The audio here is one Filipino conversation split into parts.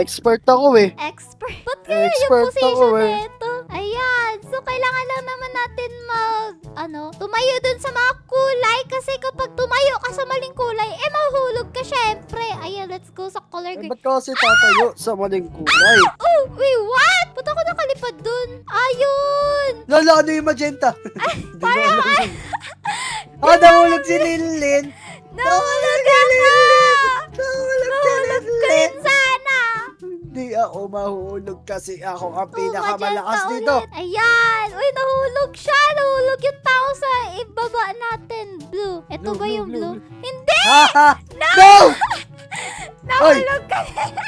Expert ako eh. Expert. Ba't kaya yung Expert position ako eh. nito? Ayan. So, kailangan lang naman natin mag, ano, tumayo dun sa mga kulay. Kasi kapag tumayo ka sa maling kulay, eh, mahuhulog ka syempre. Ayan, let's go sa color Eh, green. ba't ka kasi tatayo sa maling kulay? Oh, wait, what? Ba't ako nakalipad dun? Ayun! Lala, ano yung magenta? Hindi ko alam. Ah, nahulog si Lilin. Nahulog ako! Nahulog si Nahulog ka rin sana! Hindi ako mahulog kasi ako ang pinakamalakas dito. ulit. Ayan! Uy, nahulog siya! Nahulog yung tao sa ibaba natin. Blue. Ito Blue, ba yung blue, blue? blue. Hindi! Ha ha! No! Nahulog ka rin!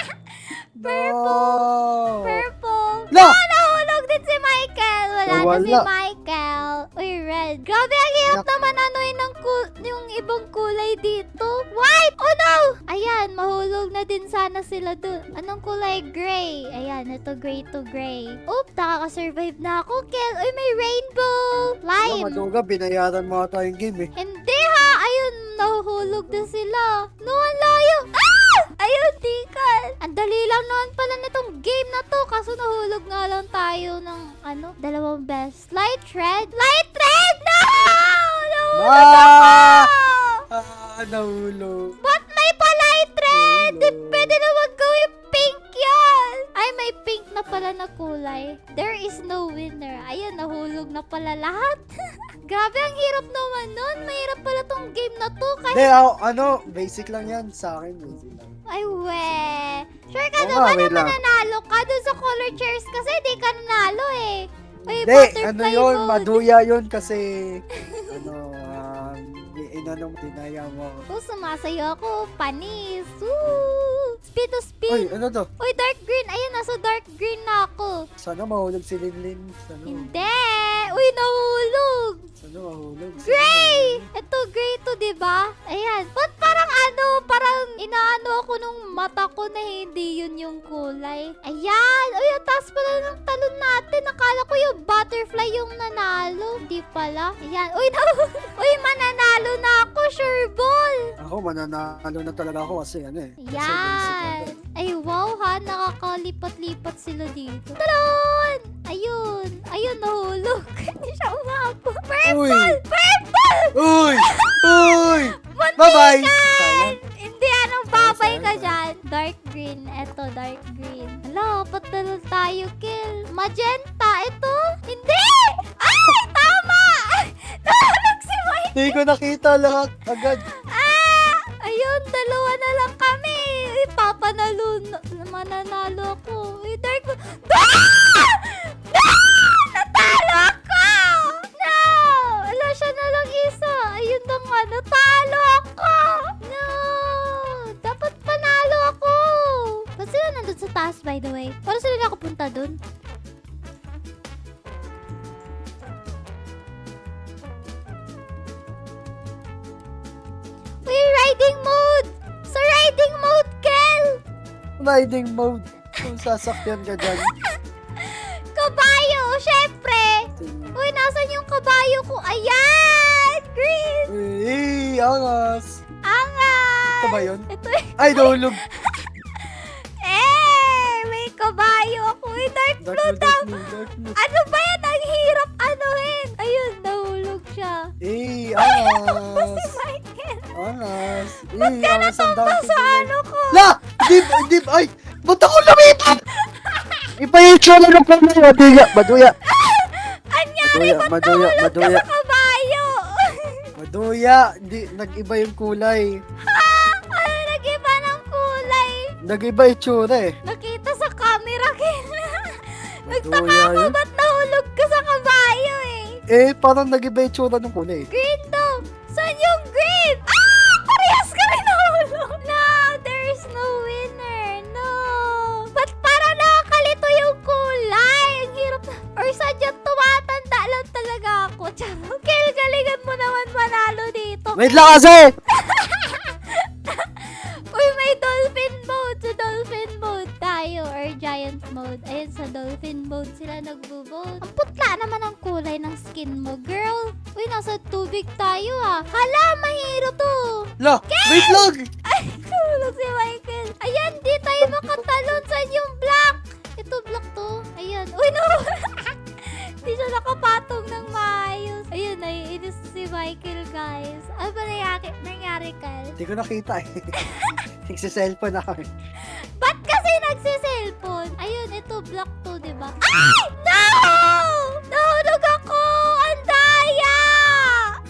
No! Purple. La! Oh, nahulog din si Michael. Wala na si. Michael. Uy, red. Grabe, ang hirap naman ano'y ng kul- yung ibang kulay dito. White! Oh no! Ayan, mahulog na din sana sila dun. Anong kulay? Gray. Ayan, ito gray to gray. Oop, nakaka-survive na ako, Kel. Uy, may rainbow. Lime. Maduga, binayaran mo ata yung game eh. Hindi ha! Ayun, nahuhulog na sila. No, ang layo. Ah! Ayun, tikan. Ang dali lang naman pala nitong game na to. Kaso nahulog nga lang tayo ng, ano, dalawang best. Light red? Light Ah! Ah, nahulog. Ba't may pa-light red? Nahulog. pwede naman gawin pink yan. Ay, may pink na pala na kulay. There is no winner. Ayun, nahulog na pala lahat. Grabe, ang hirap naman nun. Mahirap pala tong game na to. Kahit Hindi, ako, ano, basic lang yan sa akin. Basic lang. Ay, we. Sure ka Oo naman na lang. mananalo ka dun sa color chairs kasi di ka nanalo eh. Uy, Hindi, butterfly ano yun, mode. maduya yun kasi, ano, inanong tinaya mo. Oh, sumasayo ako. Panis. Woo! Speed to Uy, speed. ano to? Uy, dark green. Ayun, nasa dark green na ako. Sana mahulog si Linlin. Sana, Hindi. Uy, nahulog. sana mahulog. Sana Gray! mahulog. Ito, gray to, di ba? Ayan. Ba't parang inaano ako nung mata ko na hindi yun yung kulay. Ayan! Uy, ang taas pala ng talon natin. Akala ko yung butterfly yung nanalo. Hindi pala. Ayan. Uy, na Uy, mananalo na ako, sure ball! Ako, mananalo na talaga ako kasi ano eh. kasi Ayan. lang. Ay, wow ha. Nakakalipat-lipat sila dito. Talon! Ayun. Ayun, nahulog. Hindi siya umabot. Uy! Purple! Purple! Uy! Uy! Munti Bye-bye! ka! Dark green. Eto, dark green. Hala, patalon tayo, kill. Magenta, ito? Hindi! Ay, tama! Nahulog si Mike! Hindi ko nakita lahat agad. Ah! Ayun, dalawa na lang kami. Uy, papanalo. na- Mananalo ako. Uy, dark... Ah! Ah! Dun? Uy, riding mode! Sa riding mode, Kel! Riding mode. Kung sasakyan ka dyan. Kabayo, syempre! Uy, nasan yung kabayo ko? Ayan! Green! Uy, angas. Angas! Ito ba yun? Ito. Ay, nahulog. Uy, dark blue daw. Ano ba yan? Ang hirap anuhin. Ayun, nahulog siya. Eh, Si angas. Michael. Angas. Eh, ang Ito dami. sa ano ko. La! Di, di, ay! Ba't ako lumipat? Iba yung tsura ng kamay. Maduya, maduya. Anyari, ba't nahulog ka sa kabayo? Maduya. Di, nag-iba yung kulay. ha? Ano nag-iba ng kulay? Nag-iba yung tsura eh. Nagtaka Maduya ako, yun. ba't nahulog ka sa kabayo eh? Eh, parang nag-iba yung tsura ng kulay. Green daw. Saan yung green? Ah! Parehas kami nahulog. No, there is no winner. No. Ba't parang nakakalito yung kulay? Ang hirap na. Or sadyang tumatanda lang talaga ako. Charot. Kel, galingan mo naman manalo dito. Wait lang kasi! skin mode sila nagbo-vote. Ang putla naman ang kulay ng skin mo, girl. Uy, nasa tubig tayo ah. Hala, mahiro to. La, Ken! wait lang! Ay, tulog si Michael. Ayan, di tayo makatalon. Saan yung black? Ito, black to. Ayan. Uy, no! Hindi siya nakapatong ng maayos. Ayun, naiinis si Michael, guys. Ano ba nangyari, nangyari Kyle? Hindi ko nakita eh. Nagsiselfon ako. Ba't kasi nagsiselfon? Block to, di ba? Ay! No! Nahulog ako! Ang daya!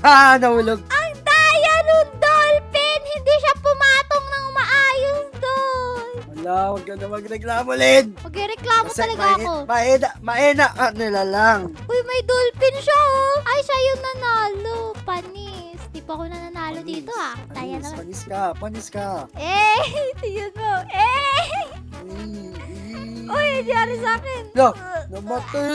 Ha! Nahulog. Ang daya nun, dolphin! Hindi siya pumatong ng maayos doon! Wala, huwag ka na magreklamo, Lin. Magreklamo Kasi talaga mai- ako. Maena, maena ka nila lang. Uy, may dolphin siya, oh! Ay, siya yung nanalo. Panis. Di pa ako nananalo Panis, dito, ah. Daya Panis, naman. panis ka, panis ka. Eh! Tingnan mo. Eh! Uy, nangyari sa akin. No, namatay.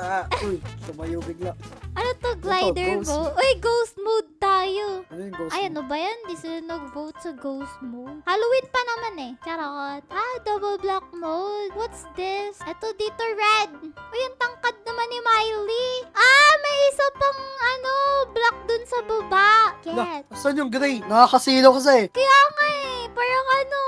Ah, Uy, tumayo bigla. Ano to, glider ghost. mode? Uy, ghost mode tayo. Ano yung ghost? Ay, mo? ano ba yan? Di sila nag-vote sa ghost mode. Halloween pa naman eh. Charot. Ah, double black mode. What's this? Ito dito, red. Uy, ang tangkad naman ni Miley. Ah, may isa pang, ano, black dun sa baba. Get. saan yung gray? Nakakasilo kasi. Kaya nga eh. Parang ano,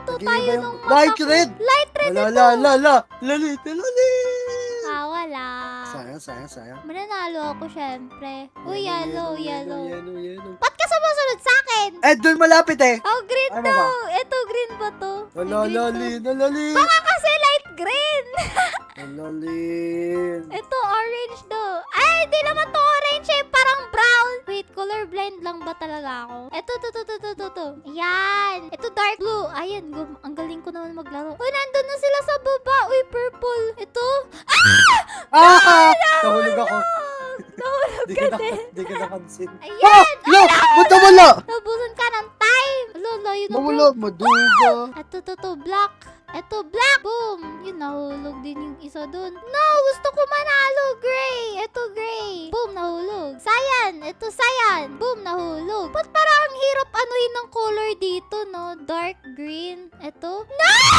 inuuto Nag-iiba tayo yung nung light ko. red. Light red La ito. la la la. Lalit, lalit. Ah, wala. Sayang, sayang, sayang. Mananalo ako, syempre. Uy, yellow, yellow. Yellow, yellow. Ba't ka sumusunod sa akin? Eh, doon malapit eh. Oh, green Ano daw. Ito, green ba to? Ay, Ala, green to. lalin, alalin. Baka kasi light green. Alalin. Ito, lang ba talaga ako? Ito, to, to, to, to, to, to. Yan. Ito, dark blue. Ayan, gum- ang galing ko naman maglaro. Uy, nandun na sila sa baba. Uy, purple. Ito. Ah! Nahulog ako. Nahulog Di ka ka, din. na, di ka napansin. Ayan. Ah! No! Ba't wala? Nabusan ka ng time. Alo, layo na bro. Mawala, maduga. Ito, to, to, black. Ito, black. Boom. Yun, nahulog din yung isa dun. No, gusto ko manalo. Gray. Ito, cyan. Boom, nahulog. Ba't parang ang hirap anuin ng color dito, no? Dark green. Ito. No!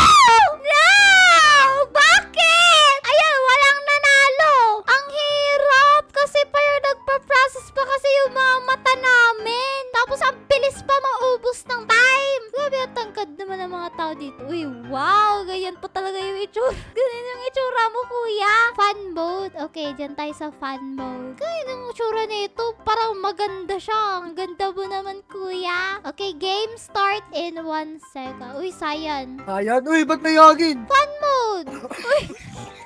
Ganyan pa talaga yung itsura. Ganyan yung itsura mo, kuya. Fun mode. Okay, dyan tayo sa fun mode. Ganyan yung itsura nito. Parang maganda siya. Ang ganda mo naman, kuya. Okay, game start in one second. Uy, sayan. Ayan, uy, ba't may hangin? Fun mode. Uy,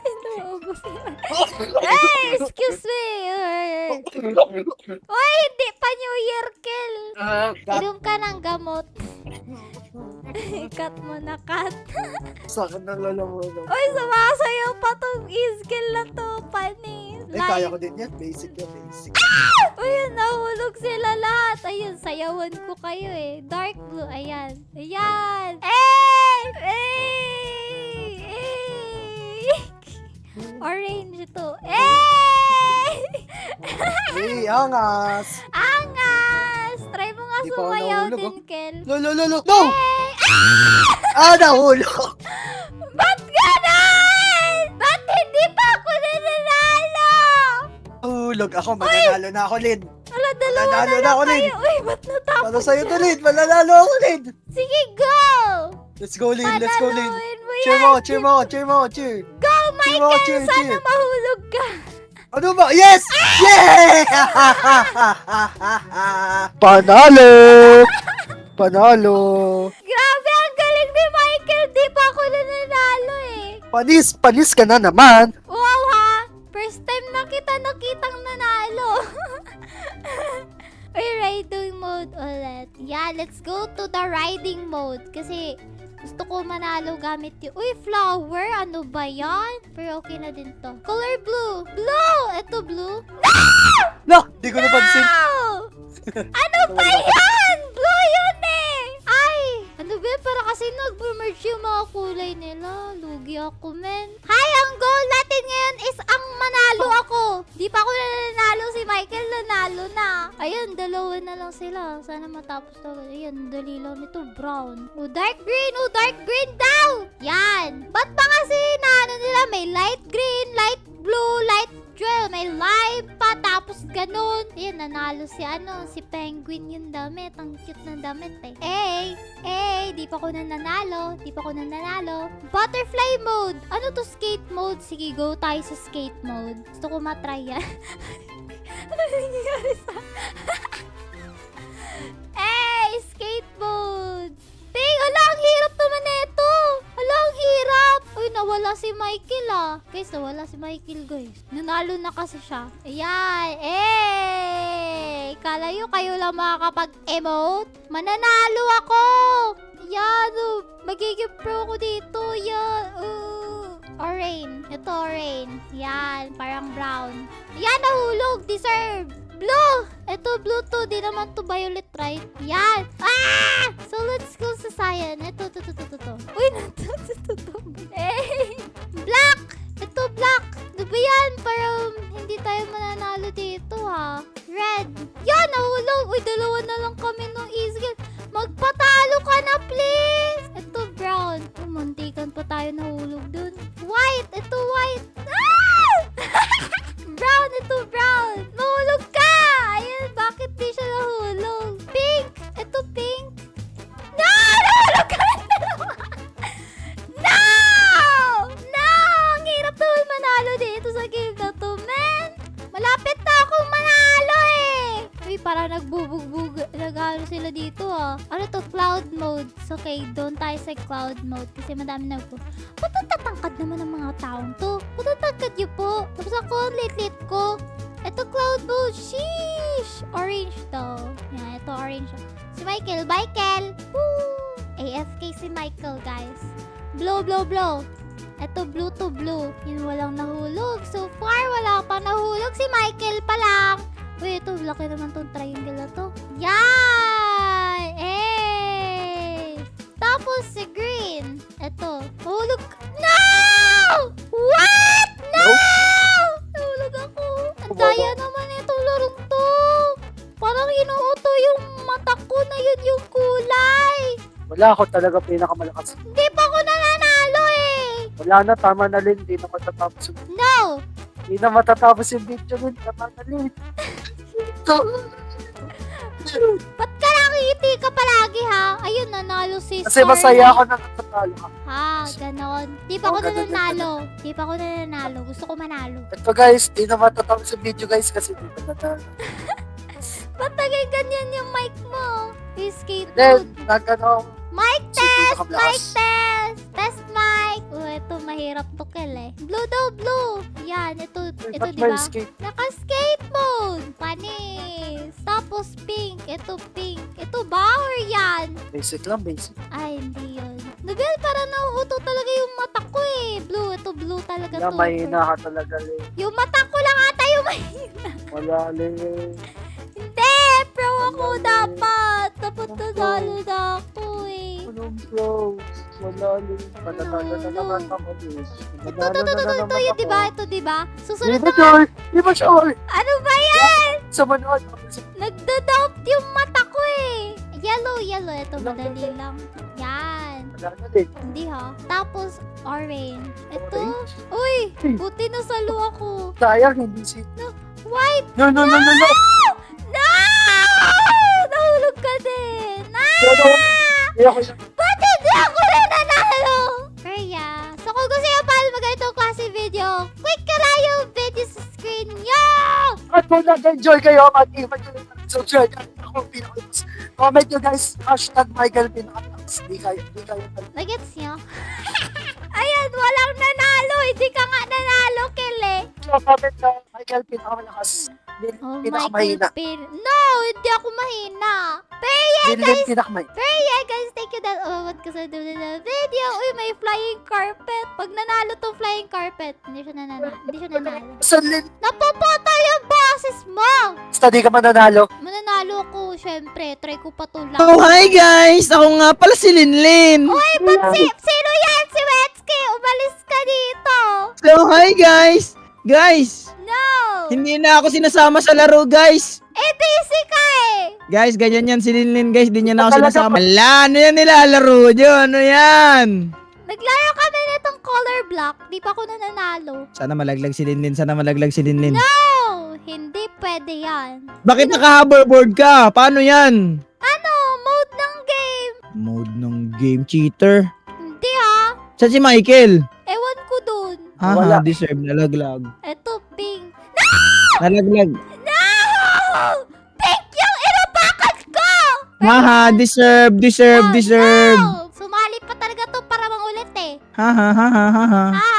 inuubos yan. Hey, excuse me. Uy, hindi pa New Year, Kel. Ah, Inom ka ng gamot. cut mo na, cut. Sakit ng lalamunan. Uy, sumasayaw pa tong iskel na to, panis. Eh, kaya ko din yan. Basic yan, basic. Uy, nahulog sila lahat. Ayun, sayawan ko kayo eh. Dark blue, ayan. Ayan. Eh! Eh! Eh! Orange ito. Eh! Hey, angas. Angas! Try mo nga Di pa ako sumayaw nahulog, din, Kel. Lo, lo, lo, lo. No! Eh! Ah, nahulog. Ba't ganon? Ba't hindi pa ako nananalo? Hulog ako. Mananalo na ako, Lin. Wala, dalawa Mananalo na na lang ako, Lin. kayo. Uy, ba't natapos Para sa'yo to, Lin. Mananalo ako, Lin. Sige, go! Let's go, Lin. Let's go, Lin. Panaluin mo Cheer yan. mo, cheer mo, cheer mo, cheer. Go, Cheer mo, Michael! cheer, Sana cheer. mahulog ka. Ano ba? Yes! Yeah! Panalo! Panalo! Grabe, ang galing ni Michael. Di pa ako nananalo eh. Panis, panis ka na naman. Wow ha! First time na kita nakitang nanalo. Uy, riding mode ulit. Yeah, let's go to the riding mode. Kasi gusto ko manalo gamit yung... Uy, flower! Ano ba yan? Pero okay na din to. Color blue! Blue! Ito blue. No, di ko napansin. No! ano ba yan? Nag-merge yung mga kulay nila. Lugi ako, men. Hi! Ang goal natin ngayon is ang manalo ako. Di pa ako nanalo. Si Michael nanalo na. Ayun, dalawa na lang sila. Sana matapos to. Ayun, dali lang nito. Brown. Oh, dark green. Oh, dark green daw. Yan. Ba't ba kasi na ano nila? May light green, light blue, light Jewel, may live pa, tapos ganun. Ayan, nanalo si ano, si Penguin yung damit. Ang cute ng damit eh. Eh, eh, di pa ko na nanalo. Di pa ko na nanalo. Butterfly mode. Ano to skate mode? Sige, go tayo sa skate mode. Gusto ko matry yan. ano nangyayari sa... Eh, escape mode. Uy, nawala si Michael ah. Guys, nawala si Michael, guys. Nanalo na kasi siya. Ayan. Eh! Kala nyo kayo lang makakapag-emote? Mananalo ako! Yan, oh. Magiging pro ko dito. Yan. Uh. Orange. Ito, orange. Yan, parang brown. Yan, nahulog. Deserve. Blue! Ito, blue to. Di naman to violet, right? Yan! Ah! So, let's go sa cyan. Ito, ito, ito, ito, ito. Uy, nato, ito, ito, ito. Eh! Black! Ito, black! Ano ba yan? Parang hindi tayo mananalo dito, ha? Red! Yan! Nahulog! Uy, dalawa na lang kami nagbubugbog. Nag-ano sila dito ah. Ano to? Cloud mode. Okay, doon tayo sa cloud mode kasi madami na po. Ba't naman ng mga taong to? Ba't ang po? Tapos ako, lit-lit ko. Ito cloud mode. Sheesh! Orange to. Yan, ito orange. Si Michael. Michael! Woo! AFK si Michael, guys. Blow, blow, blow. Ito blue to blue. Yun walang nahulog. So far, wala pa nahulog. Si Michael pa lang. Uy, ito. Laki naman tong triangle na to. Yan! Eh! Tapos si green. Ito. Nahulog. No! What? No! Nahulog ako. Ang daya naman itong larong to. Parang inuuto yung mata ko na yun yung kulay. Wala ako talaga pinakamalakas. Hindi pa ako nananalo eh. Wala na, tama na Lin. Hindi na matatapos No! hindi na matatapos yung video Lin. Tama na Lin. Ba't ka nakikiti ka palagi ha? Ayun, nanalo si Kasi Starlight. masaya ako na natatalo ka. Ha, ganon. Di pa Oh, ako ganon, nananalo. Di pa ako nananalo. Gusto ko manalo. Ito guys, hindi na matatapos yung video guys kasi di na natalo. Ba't naging ganyan yung mic mo? Escape Then, nagano, Mic test! Mic pinakablakas. test! Test mic! Oh, ito mahirap to kill eh. Blue daw, blue. Yan, ito, ito Ba't di ba? escape? Naka-skate mode. Tapos pink. Ito pink. Ito bower yan. Basic lang, basic. Ay, hindi yun. Nobel, parang nauuto talaga yung mata ko eh. Blue, ito blue talaga Wala, to. mahina ka talaga Lin. Yung mata ko lang ata yung mahina. Wala Lin. Hindi, pro ako dapat. Dapat nanalo na ako eh. Anong bro? Wala Lin. Mananalo na naman ako Lin. Ito, ito, ito, ito, ito, yun, ako. di ba? Ito, di ba? Di Susunod ba na, sure? Di ba sure? ano ba? Sa manood. Nagda-doubt yung mata ko eh. Yellow, yellow. Ito, madali lang. Yan. Din. Hindi ha. Tapos, orange. Ito. Uy, buti na salo ako. Sayang, hindi si... White. No, no, no, no, no! No! Nahulog ka din. No, no. Hindi ako At kung nag-enjoy kayo, mag-iwan nyo lang ng subscribe. Ako pinakalas. Comment nyo guys, hashtag Michael pinakalas. Di kayo, di kayo. Nagets nyo? Ayan, walang nanalo. Hindi ka nga nanalo, Kele. Comment na Michael pinakamalakas. Lin, Oh. Michael Pin. No, hindi ako mahina. Pero yeah, pinakamahina. Pero yeah, guys, thank you that umabot ka sa dulo video. Uy, may flying carpet. Pag nanalo tong flying carpet, hindi siya nanalo. Hindi siya nanalo. Napuputol yung boses mo! basta di ka mananalo. Mananalo ko, syempre. Try ko pa to lang. Oh, hi guys! Ako nga pala si Linlin. Uy, ba't si, sino yan? Si Wetsky! Umalis ka dito! So, hi guys! Guys, No! hindi na ako sinasama sa laro, guys. Eh, busy ka eh! Guys, ganyan yan si Linlin, guys. Di niya na ako Talaga sinasama. Ala, ano yan nilalaro nyo? Ano yan? Naglaro kami nitong color block. Di pa ako nananalo. Sana malaglag si Linlin. Sana malaglag si Linlin. No! Pwede yan. Bakit naka-hoverboard ka? Paano yan? Ano? Mode ng game? Mode ng game cheater. Hindi ha. Sa si Michael. Ewan ko dun. Haha, Wala. deserve. Nalaglag. Eto, pink. Nalaglag. No! Pink yung inapakan ko! Haha, deserve, deserve, Oh, deserve. no! Sumali pa talaga to para mangulit eh. Ha ha ha ha ha ha. Ha